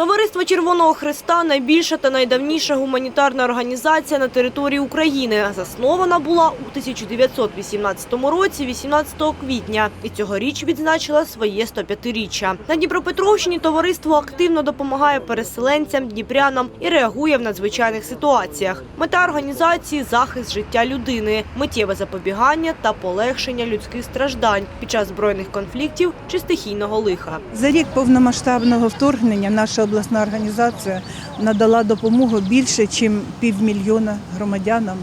Товариство Червоного Христа найбільша та найдавніша гуманітарна організація на території України. Заснована була у 1918 році, 18 квітня, і цьогоріч відзначила своє 105-річчя. На Дніпропетровщині товариство активно допомагає переселенцям, дніпрянам і реагує в надзвичайних ситуаціях. Мета організації захист життя людини, миттєве запобігання та полегшення людських страждань під час збройних конфліктів чи стихійного лиха. За рік повномасштабного вторгнення наша обласна організація надала допомогу більше, ніж півмільйона громадянам.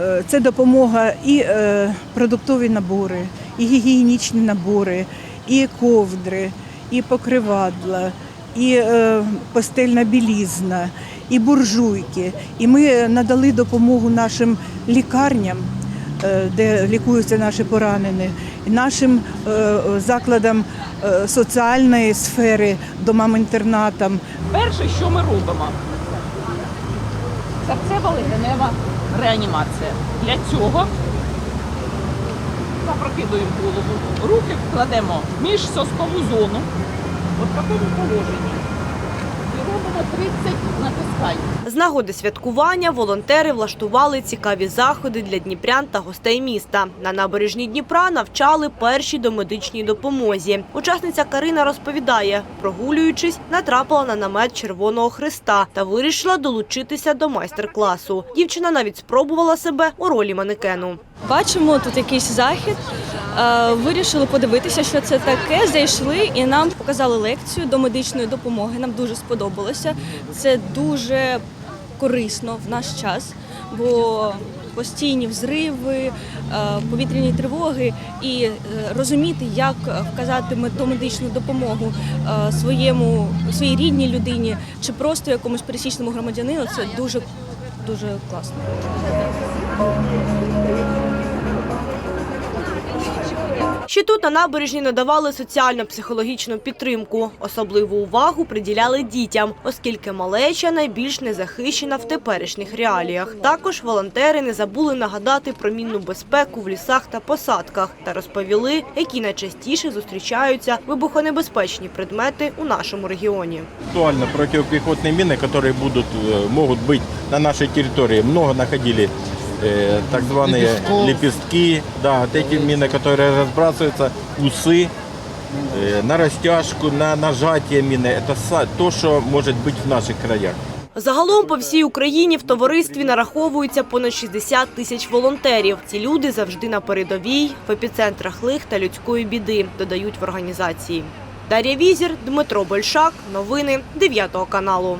Е, Це допомога і е, продуктові набори, і гігієнічні набори, і ковдри, і покривадла, і е, постельна білізна, і буржуйки. І ми надали допомогу нашим лікарням, де лікуються наші поранені, нашим закладам соціальної сфери, домам-інтернатам. Перше, що ми робимо, серцева легенева реанімація. Для цього запрокидуємо голову, руки вкладемо між соскову зону, от в такому положенні. І робимо 30 натискань. З нагоди святкування волонтери влаштували цікаві заходи для дніпрян та гостей міста. На набережні Дніпра навчали першій домедичній допомозі. Учасниця Карина розповідає, прогулюючись, натрапила на намет Червоного Христа та вирішила долучитися до майстер-класу. Дівчина навіть спробувала себе у ролі манекену. Бачимо тут якийсь захід. е, Вирішили подивитися, що це таке. Зайшли і нам показали лекцію до медичної допомоги. Нам дуже сподобалося. Це дуже корисно в наш час, бо постійні взриви, е, повітряні тривоги і е, розуміти, як вказати мед- медичну допомогу своєму своїй рідній людині чи просто якомусь пересічному громадянину. Це дуже дуже класно. Ще тут на набережні надавали соціально-психологічну підтримку. Особливу увагу приділяли дітям, оскільки малеча найбільш незахищена в теперішніх реаліях. Також волонтери не забули нагадати про мінну безпеку в лісах та посадках та розповіли, які найчастіше зустрічаються вибухонебезпечні предмети у нашому регіоні. актуально противопехотные мины, которые будут, э, могут быть на нашей территории. Много находили э, так званые лепестки, да, вот эти мины, которые разбрасываются, усы, э, на растяжку, на нажатие мины. Это са- то, что может быть в наших краях. Загалом по всій Україні в товаристві нараховується понад 60 тисяч волонтерів. Ці люди завжди на передовій, в епіцентрах лих та людської біди, додають в організації. Дар'я Візір, Дмитро Большак. Новини 9 каналу.